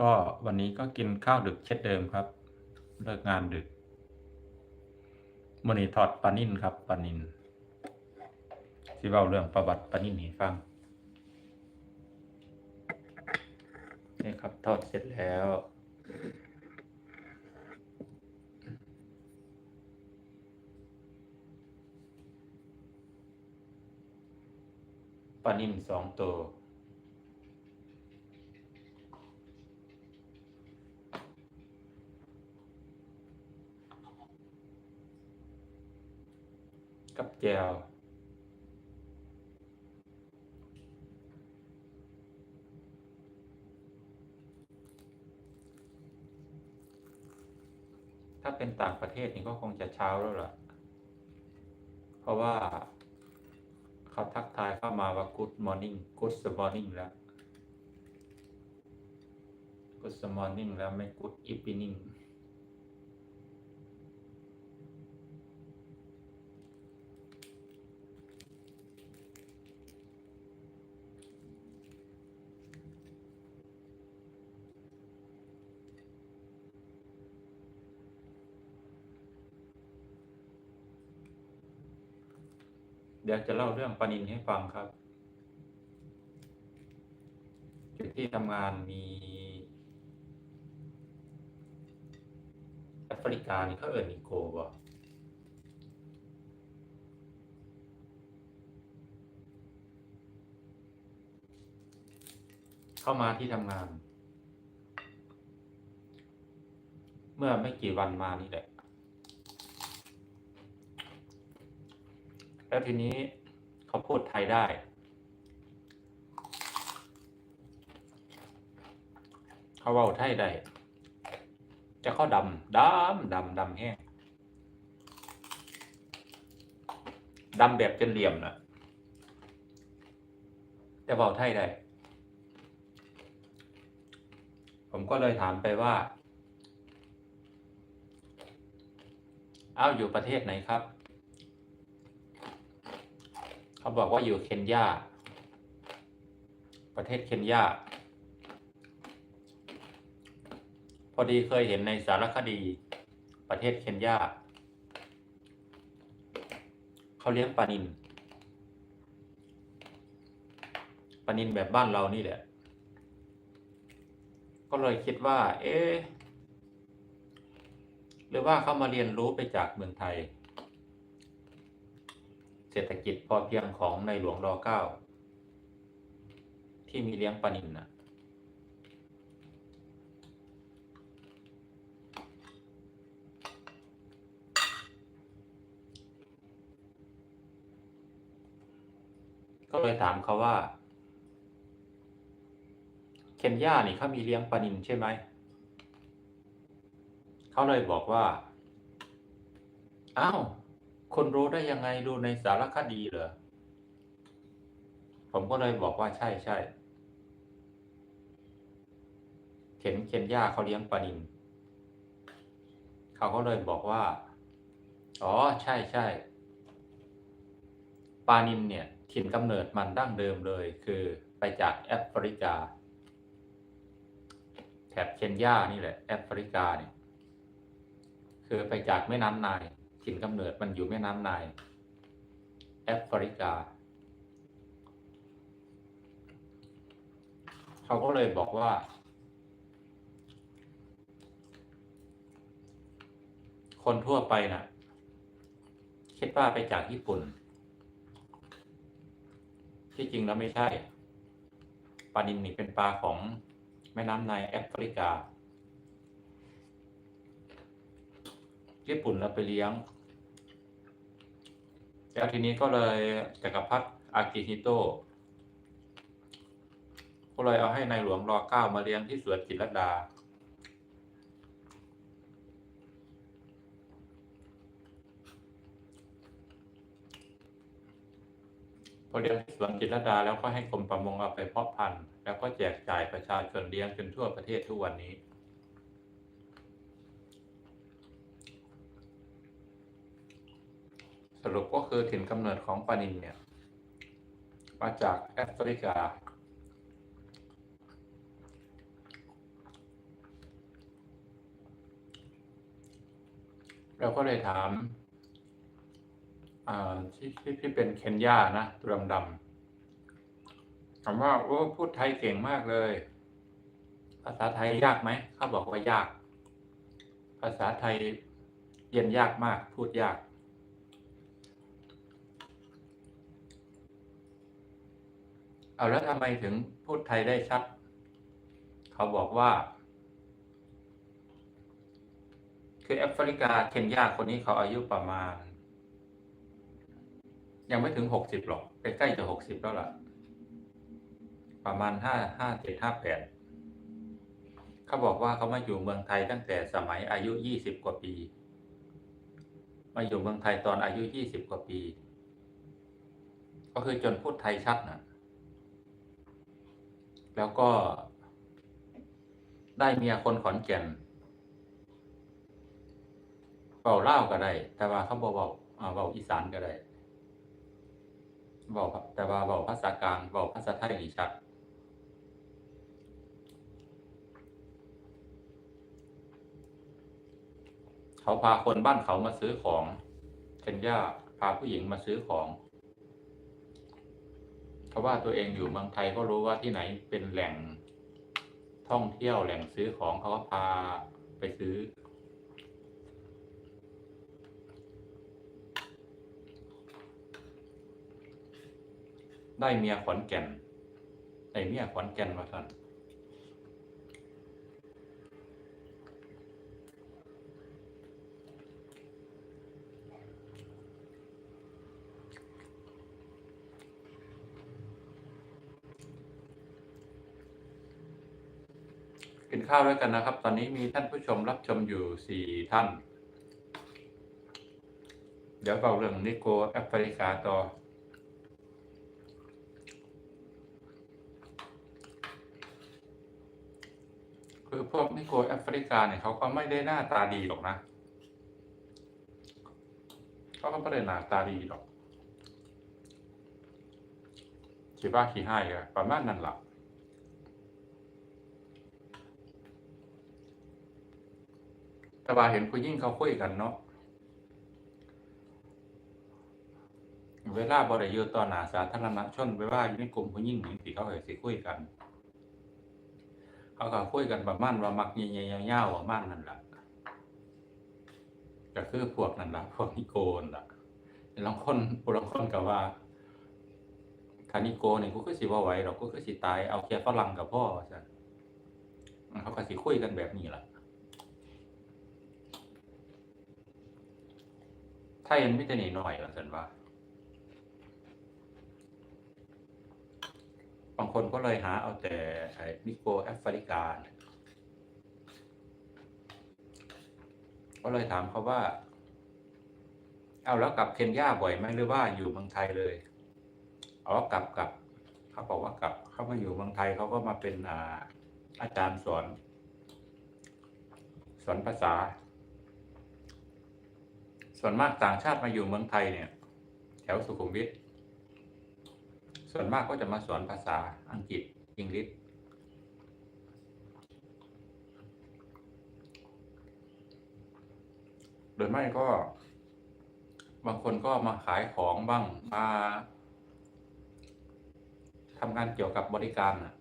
ก็วันนี้ก็กินข้าวดึกเช่นเดิมครับ เลิกงานดึกมื้อนี้ทอดปลานินครับปลานิ่นสิเว้าเรื่องประวัติปลานิ่นให้ฟังนี่ครับทอดเสร็จแล้วปลานิ่มสองตัว กับแจวถ้าเป็นต่างประเทศนี่ก็คงจะเช้าแล้วล่ะ เพราะว่าเขาทักทายเข้ามาว่า good morning good morning แล้ว good morning แล้วไม่ good evening เดี๋ยวจะเล่าเรื่องปานินให้ฟังครับจุดที่ทำงานมีแอฟริกานี่เขาเอิญนิโกบ่เข้ามาที่ทำงาน เมื่อไม่กี่วันมานี่แหละ แล้วทีนี้เขาพูดไทยได้ เขาเว้าไทยได้ จะเขาดำดำดำดำแห้งดำแบบจนเหลี่ยมนะแต่เว้าไทยได้ ผมก็เลยถามไปว่าอ้าวอยู่ประเทศไหนครับ เขาบอกว่าอยู่เคนยา ประเทศเคนยา พอดีเคยเห็นในสารคดี ประเทศเคนยาเขาเลี้ยงปลานินปลานินแบบบ้านเรานี่แหละ ก็เลยคิดว่า เอ๊หรือว่าเขามาเรียนรู้ไปจากเมืองไทย เศรษฐกิจพอเพียงของในหลวงรอเก้าที่มีเลี้ยงปลานินนะก็เลยถามเขาว่า เคนยานี่เขามีเลี้ยงปลานินใช่ไหม เขาเลยบอกว่า อ้าว คนรู้ได้ยังไงดูในสารคดีเหรอ ผมก็เลยบอกว่าใช่ใช่เห็นเคนย่าเขาเลี้ยงปลานินเขาก็เลยบอกว่า อ๋อใช่ใช่ปลานินเนี่ยถิ่นกำเนิดมันดั้งเดิมเลย คือไปจากแอฟริกา แถบเคนยานี่แหละแอฟริกาเนี่ยคือไปจากแม่น้ำไนาย ถิ่นกำเนิดมันอยู่แม่น้ำไนายแอฟริกา เขาก็เลยบอกว่า คนทั่วไปนะ่ะ คิดว่าไปจากญี่ปุ่น ที่จริงแล้วไม่ใช่ปลานินนี่เป็นปลาของแม่น้ำไนายแอฟริกาญี่ปุ่นเราไปเลี้ยง แล้วทีนี้ก็เลยจักรพรรดิอากิฮิโตะก็เลยเอาให้ในายหลวงรอเก้ามาเลี้ยงที่สวนจิตรดา พอเลี้ยงที่สวนจิตรดาแล้วก็ให้กรมประมงเอาไปเพาะพันธุ์แล้วก็แจกจ่ายประชาชนเลี้ยงจนทั่วประเทศทุกวันนี้ สรุปก็คือถิ่นกำเนิดของปานินเนี่ย มาจากแอฟริกา เราก็เลยถามที่ที่ที่เป็นเคนยานะตัวดำถามว่าโอ้พูดไทยเก่งมากเลย ภาษาไทยยากไหมเขาบอกว่ายาก ภาษาไทยเรียนยากมาก พูดยาก เอาแล้วทำไมถึงพูดไทยได้ชัด เขาบอกว่า คือแอฟริกาเคนยาคนนี้เขาอายุประมาณ ยังไม่ถึงหกสิบหรอกใกล้ๆจะหกสิบแล้วล่ะ ประมาณห้าห้าเจ็ดห้าแปดเขาบอกว่าเขามาอยู่เมืองไทยตั้งแต่สมัยอายุยี่สิบกว่าปี มาอยู่เมืองไทยตอนอายุยี่สิบกว่าปี ก็คือจนพูดไทยชัดนะ แล้วก็ได้เมียคนขอนแก่นเบาเล่าก็ได้ แต่ว่าเขาบอกเบาอ่าเบาอีสานก็ได้เบาแต่ว่าเบาภาษากลางเบาภาษาไทยนี่ชัดเขาพาคนบ้านเขามาซื้อของเคนย่าพาผู้หญิงมาซื้อของ เพราะว่าตัวเองอยู่เมืองไทยก็รู้ว่าที่ไหนเป็นแหล่งท่องเที่ยวแหล่งซื้อของเขาก็พาไปซื้อ ได้เมียขอนแก่นได้เมียขอนแก่นมาท่านกิน ข้าวด้วยกันนะครับ ตอนนี้มีท่านผู้ชมรับชมอยู่สี่ท่าน เดี๋ยวเราเรื่องนิโกแอฟริกาต่อคือพวกนิโกแอฟริกาเนี่ยเขาก็ไม่ได้หน้าตาดีหรอกนะเขาก็ไม่ได้หน้าตาดีหรอกขี่บ้าขี่ให้อะประมาณนั้นแหละ แต่ว่าเห็นผู้ยิ่งเขาคุยกันเนาะเวลาบริยุต่อหนาสาธารณชนเวลาอยู่ในกลุ่มผู้ยิ่งหญิงที่เขาเอ่ยสิคุยกัน เขาก็คุยกันประมาณว่ามักใหญ่ๆยาวๆประมาณนั่นแหละก็คือพวกนั่นแหละพวกนิโกนล่ะบางคนผู้บางคนก็ว่าคานิโกเนี่ยกูก็สิว่าไหวหรอกกูก็สิตายเอาแค่ฝรั่งกับพ่อใช่เขาก็สิคุยกันแบบนี้แหละ ไทยมันไม่จะหนีหน่อยว่าสันว่า บางคนก็เลยหาเอาแต่นิโกแอฟริกาเนี่ยก็เลยถามเขาว่า เอาแล้วกลับเคนยาบ่อยไหมหรือว่าอยู่เมืองไทยเลยเอาว่ากลับกลับเขาบอกว่ากลับเขามาอยู่เมืองไทยเขาก็มาเป็นอาอาจารย์สอนสอนภาษา ส่วนมากต่างชาติมาอยู่เมืองไทยเนี่ย แถวสุขุมวิทส่วนมากก็จะมาสอนภาษาอังกฤษอังกฤษหรือไม่ก็ บางคนก็มาขายของบ้างมาทำงานเกี่ยวกับบริการน่ะ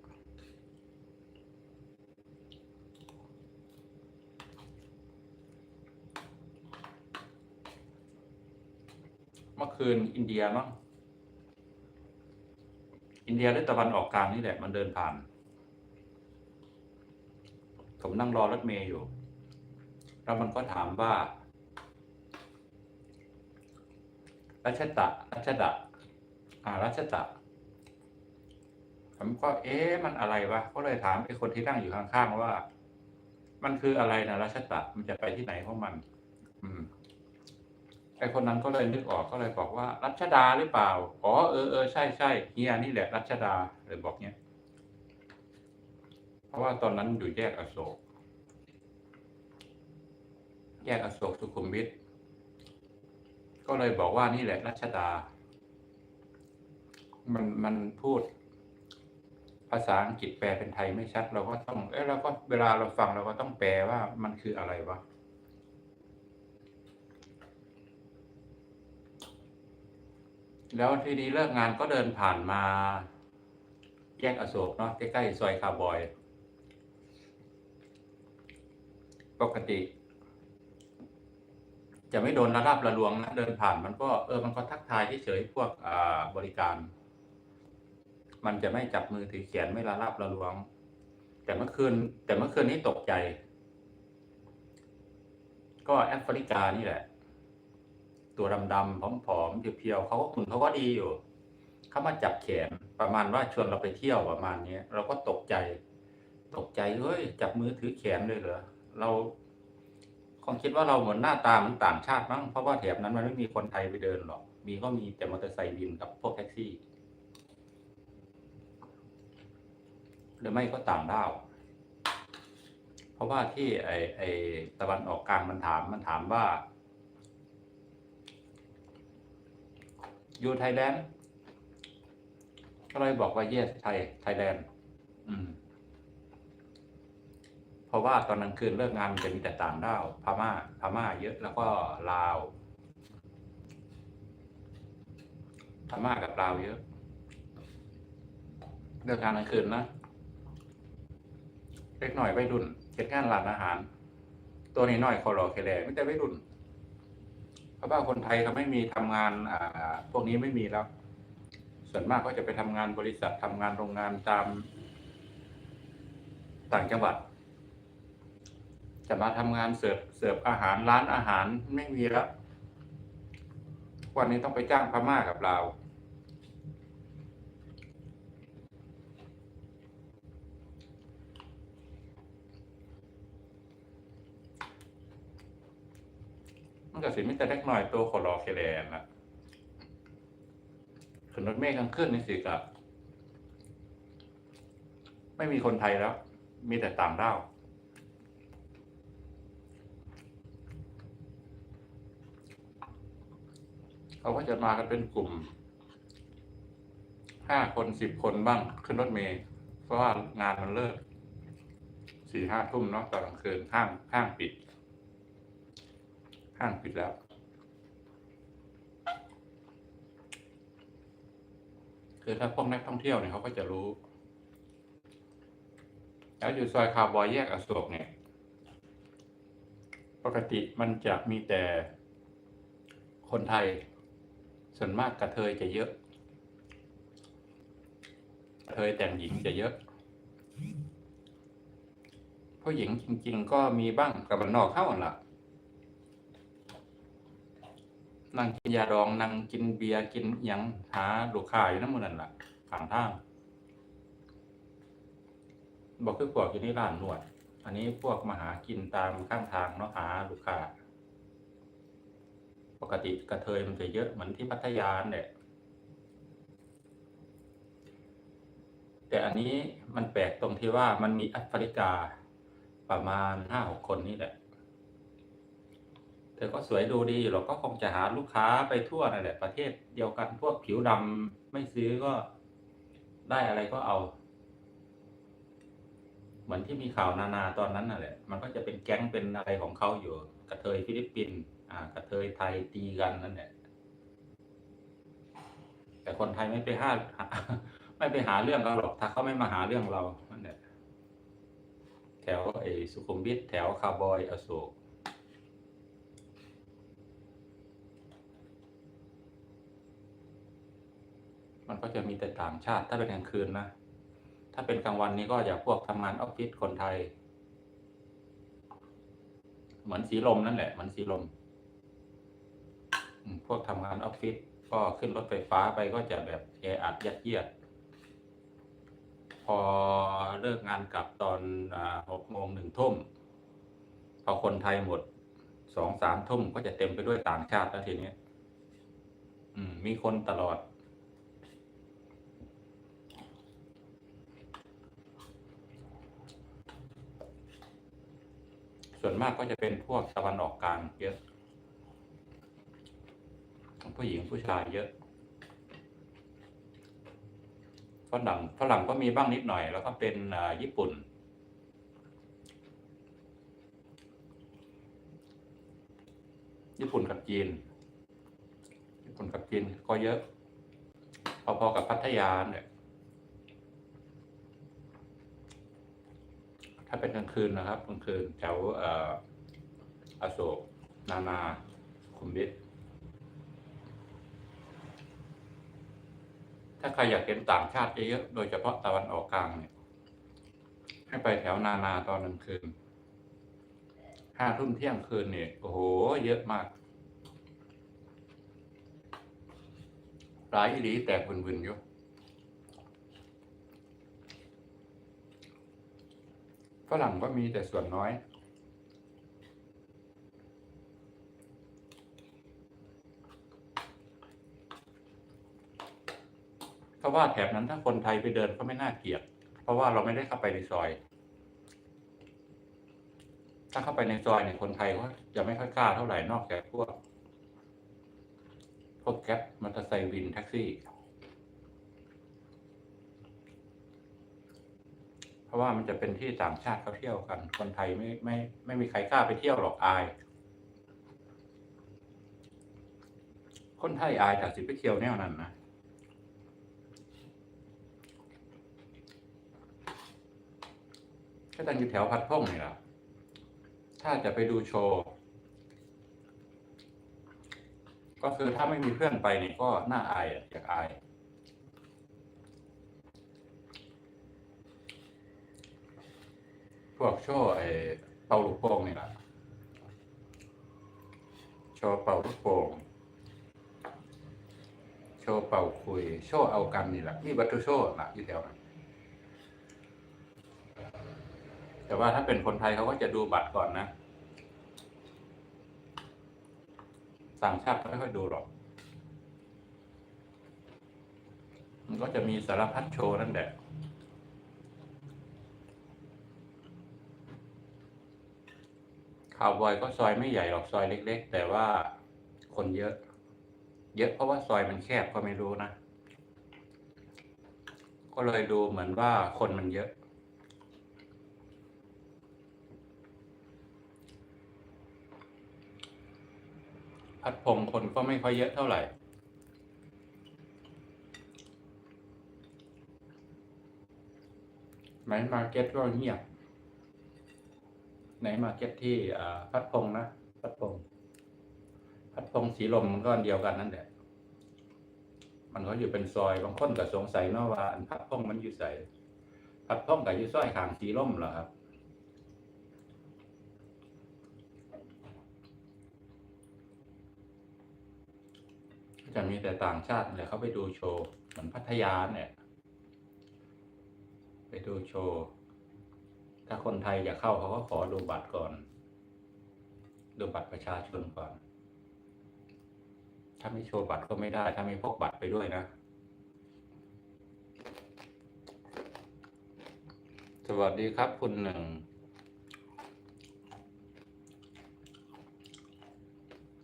เมื่อคืนอินเดียมั้งอินเดียหรือตะวันออกกลางนี่แหละ มันเดินผ่าน ผมนั่งรอรถเมย์อยู่ แล้วมันก็ถามว่ารัชตะรัชดะอ่ารัชตะผมก็เอ๊ะมันอะไรวะก็เลยถามไอ้คนที่นั่งอยู่ข้างๆว่า มันคืออะไรนะรัชตะมันจะไปที่ไหนของมัน อืม ไอคนนั้นก็เลยนึกออกก็เลยบอกว่า รัชดาหรือเปล่าอ๋อเออเออใช่ใช่เฮียนี่แหละ รัชดาเลยบอกเนี้ยเพราะว่าตอนนั้นอยู่แยกอโศก แยกอโศกสุขุมวิทก็เลยบอกว่านี่แหละ รัชดา มันมันพูด ภาษาอังกฤษแปลเป็นไทยไม่ชัด เราก็ต้อง เอ้เราก็เวลาเราฟังเราก็ต้องแปลว่ามันคืออะไรวะ แล้วทีนี้เลิกงานก็เดินผ่านมาแยกอโศกเนาะใกล้ๆซอยคาร์บอย ปกติ จะไม่โดนระดับระลวงนะเดินผ่านมันก็เออมันก็ทักทายเฉยๆพวกอ่าบริการ มันจะไม่จับมือถือแขนไม่ระลาบระลวง แต่เมื่อคืน แต่เมื่อคืนนี้ตกใจ ก็แอฟริกานี่แหละ ตัวดำๆผอมๆเพียวๆเขาก็คุณเขาก็ดีอยู่เขามาจับแขนประมาณว่าชวนเราไปเที่ยวประมาณนี้เราก็ตกใจ ตกใจเฮ้ยจับมือถือแขนเลยเหรอเราคงคิดว่าเราเหมือนหน้าตาเหมันต่างชาติมั้งเพราะว่าแถบนั้นมันไม่มีคนไทยไปเดินหรอก มีก็มีแต่มอเตอร์ไซค์วินกับพวกแท็กซี่หรือไม่ก็ต่างด้าวเพราะว่าที่ไอไอตะวันออกกลางมันถามมันถามว่า อยู่ไทยแลนด์ก็เลยบอกว่า yes ไทยไทยแลนด์เพราะว่าตอนกลางคืนเลิกงานจะมีแต่ต่างด้าวพม่าพม่า เยอะแล้วก็ลาวพม่ากับลาวเยอะเลิกงานกลางคืนนะเล็กหน่อยวัยรุ่นเก็ดงานร้านอาหาร ตัวนี้หน้อยคอรอเคแลไม่แต่วัยรุ่น เพราะว่าคนไทยเขาไม่มีทำงานอ่าพวกนี้ไม่มีแล้ว ส่วนมากก็จะไปทำงานบริษัททำงานโรงงานตามต่างจังหวัด จะมาทำงานเสิร์ฟเสิร์ฟอาหารร้านอาหารไม่มีแล้ววันนี้ต้องไปจ้างพม่ากับเราว มันก็สิมีแต่เล็กน้อยตัวขอรอเคแลนละขึ้นรถเมฆกลางคืนนี่สิกับไม่มีคนไทยแล้ว มีแต่ต่างด้าวเขาก็จะมากันเป็นกลุ่มห้าคนสิบคนบ้างขึ้นรถเมล์เพราะว่างานมันเลิกสี่ห้าทุ่มเนาะตอนกลางคืนห้างห้างปิด ห้างปิดแล้วคือถ้าพวกนักท่องเที่ยวเนี่ยเขาก็จะรู้ แล้วอยู่ซอยคาร์บอยแยกอโศกเนี่ย ปกติมันจะมีแต่คนไทย ส่วนมากกระเทยจะเยอะกระเทยแต่งหญิงจะเยอะผู้หญิงจริง ๆ ก็มีบ้างกับบันนอกเข้าหั่นล่ะ นั่งกินยาดองนั่งกินเบียร์กินหยังหาลูกค้าอยู่นั่นหมันนั่นล่ะข้างทาง บอกคือพวกอยู่ในร้านนวด อันนี้พวกมาหากินตามข้างทางเนาะหาลูกค้าปกติกระเทยมันจะเยอะเหมือนที่พัทยาเนี่ยแต่อันนี้มันแปลกตรงที่ว่ามันมีแอฟริกาประมาณห้าหกคนนี่แหละ เธอก็สวยดูดีอยู่หรอกก็คงจะหาลูกค้าไปทั่วนั่นแหละประเทศเดียวกันพวกผิวดำไม่ซื้อก็ได้อะไรก็เอา เหมือนที่มีข่าวนานาตอนนั้นน่ะแหละ มันก็จะเป็นแก๊งเป็นอะไรของเขาอยู่ กระเทยฟิลิปปินส์อ่ากระเทยไทยตีกันนั่นแหละแต่คนไทยไม่ไปห้าไม่ไปหาเรื่องเขาหรอกถ้าเขาไม่มาหาเรื่องเรานั่นแหละแถวไอ้สุขุมวิทแถวคาร์บอยอโศก มันก็จะมีแต่ต่างชาติ ถ้าเป็นกลางคืนนะ ถ้าเป็นกลางวันนี้ก็อย่าพวกทำงานออฟฟิศคนไทย เหมือนสีลมนั่นแหละเหมือนสีลม พวกทำงานออฟฟิศก็ขึ้นรถไฟฟ้าไปก็จะแบบแออัดยัดเยียด พอเลิกงานกลับตอนหกโมงหนึ่งทุ่มพอคนไทยหมดสองสามทุ่มก็จะเต็มไปด้วยต่างชาติแล้วทีนี้มีคนตลอด ส่วนมากก็จะเป็นพวกตะวันออกกลางเยอะ ผู้หญิงผู้ชายเยอะฝรั่งฝรั่งก็มีบ้างนิดหน่อย แล้วก็เป็นญี่ปุ่น ญี่ปุ่นกับจีน ญี่ปุ่นกับจีนก็เยอะ พอๆกับพัทยาเนี่ย ถ้าเป็นกลางคืนนะครับกลางคืนแถวออโศก นานาสุมวิทถ้าใครอยากเห็นต่างชาติเยอะๆโดยเฉพาะตะวันออกกลางเนี่ย ให้ไปแถวนานาตอนกลางคืนห้าทุ่มเที่ยงคืนเนี่ยโอ้โห เยอะมากหลายอีหลีแตกวินๆอยู่ ฝรั่งก็มีแต่ส่วนน้อยเพราะว่าแถบนั้นถ้าคนไทยไปเดินก็ไม่น่าเกลียด เพราะว่าเราไม่ได้เข้าไปในซอย ถ้าเข้าไปในซอยเนี่ยคนไทยเขาจะไม่ค่อยกล้าเท่าไหร่นอกจากพวกพวกแก๊ปมอเตอร์ไซค์วินแท็กซี่ เพราะว่ามันจะเป็นที่ต่างชาติเขาเที่ยวกัน คนไทยไม่ไม่ไม่มีใครกล้าไปเที่ยวหรอกอาย คนไทยอายจากสิไปเที่ยวแนวนั้นนะก็ตั้งอยู่แถวพัดพงนี่แหละถ้าจะไปดูโชว์ ก็คือถ้าไม่มีเพื่อนไปนี่ก็น่าอายอะอยากอาย พวกโชว์ไอ้เป่าลูกโป่งนี่แหละโชว์เป่าลูกโป่งโชว์เป่าคุย โชว์เอากันนี่แหละนี่บัตรโชว์นะอยู่แถวนั้นแต่ว่าถ้าเป็นคนไทยเขาก็จะดูบัตรก่อนนะต่างชาติเขาไม่ค่อยดูหรอก มันก็จะมีสารพัดโชว์นั่นแหละ ข่าวบอยก็ซอยไม่ใหญ่หรอกซอยเล็ก ๆ แต่ว่าคนเยอะ เยอะเพราะว่าซอยมันแคบก็ไม่รู้นะ ก็เลยดูเหมือนว่าคนมันเยอะ พัดพงคนก็ไม่ค่อยเยอะเท่าไหร่ไหนมาเก็ตก็เงียบ ไหนมาร์เก็ตที่พัดพงนะพัดพงพัดพงสีลมมันก็อันเดียวกันนั่นแหละ มันก็อยู่เป็นซอยบางคนก็สงสัยเนาะว่าพัดพงมันอยู่ใส่พัดพงกับอยู่ซอยขางสีลมเหรอครับจะมีแต่ต่างชาติเลยเขาไปดูโชว์เหมือนพัทยาเนี่ย ไปดูโชว์ ถ้าคนไทยจะเข้าเขาก็ขอดูบัตรก่อน ดูบัตรประชาชนก่อน ถ้าไม่โชว์บัตรก็ไม่ได้ ถ้าไม่พกบัตรไปด้วยนะ สวัสดีครับคุณหนึ่ง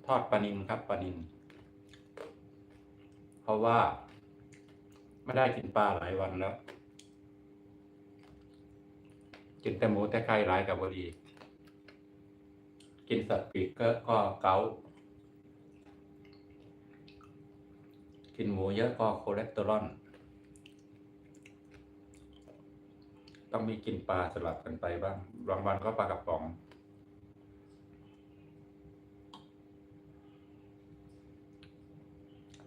ทอดปลานินครับปลานิน เพราะว่า ไม่ได้กินปลาหลายวันแล้ว กินแต่หมูแต่ไก่หลายกับบดีกินสัตว์ปีกก็ก็เกากินหมูเยอะก็คอเลสเตอรอลต้องมีกินปลาสลับกันไปบ้างบางวันก็ปลากระป๋อง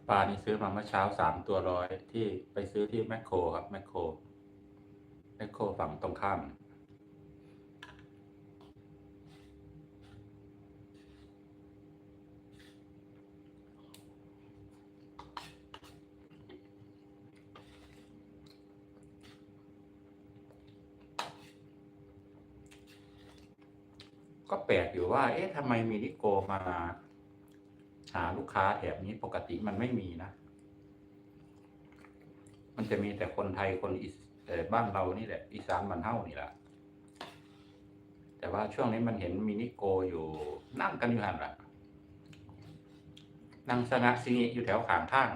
ปลานี่ซื้อมาเมื่อเช้าสามตัวร้อยที่ไปซื้อที่แมคโครครับแมคโครแมคโครฝั่งตรงข้าม ก็แปลกอยู่ ว่า เอ๊ะทำไมมีนิโกมาหาลูกค้าแถบนี้ปกติมันไม่มีนะ มันจะมีแต่คนไทยคนอีสบ้านเรานี่แหละ อีสานมันเฮ้านี่แหละแต่ว่าช่วงนี้มันเห็นมินิโกอยู่นั่งกันอยู่หันละนั่งสงะสิงิอยู่แถวขางทาง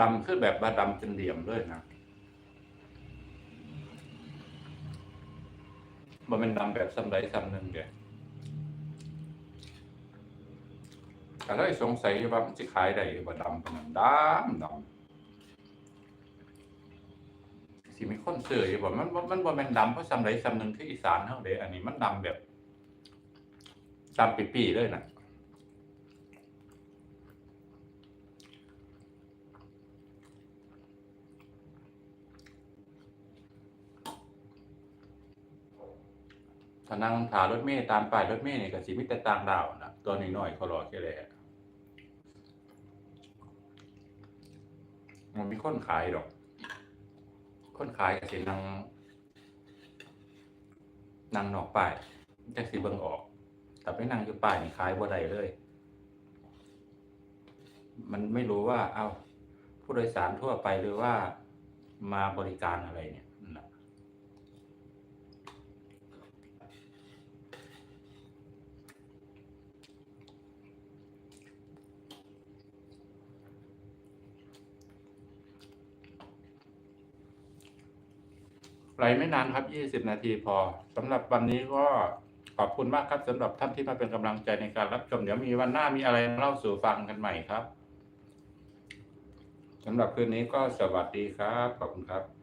ดำคือแบบว่าดำเป็นเหลี่ยมเลยนะมันเป็นดำแบบซ้ำใดซ้ำหนึ่งเดียวก็เลยสงสัยว่ามันจะขายได้บ่ดำปานนั้นดำดำสิมีคนซื้ออยู่บ่มันมันมันบ่แม่นดำเพราะซ้ำใดซ้ำหนึ่งคืออีสานเฮาเด้อันนี้มันดำแบบดำปีๆเลยน่ะ ถ้านั่งถารถเมล์ตามป้ายรถเมล์เนี่ยก็สิมีแต่ต่างดาวนะตัวน้อยๆเขารอแค่แหละมันมีคนขายดอก คนขายก็สินั่งนั่งนอกป้ายจักสิเบิ่งออก แต่ไปนั่งอยู่ป้ายนี่ขายบ่ได้เลย มันไม่รู้ว่า เอาผู้โดยสารทั่วไปหรือว่ามาบริการอะไรเนี่ยนะ ไหลไม่นานครับ 20 นาทีพอสำหรับวันนี้ก็ขอบคุณมากครับสำหรับท่านที่มาเป็นกำลังใจในการรับชมเดี๋ยวมีวันหน้ามีอะไรมาเล่าสู่ฟังกันใหม่ครับสำหรับคืนนี้ก็สวัสดีครับ ขอบคุณครับ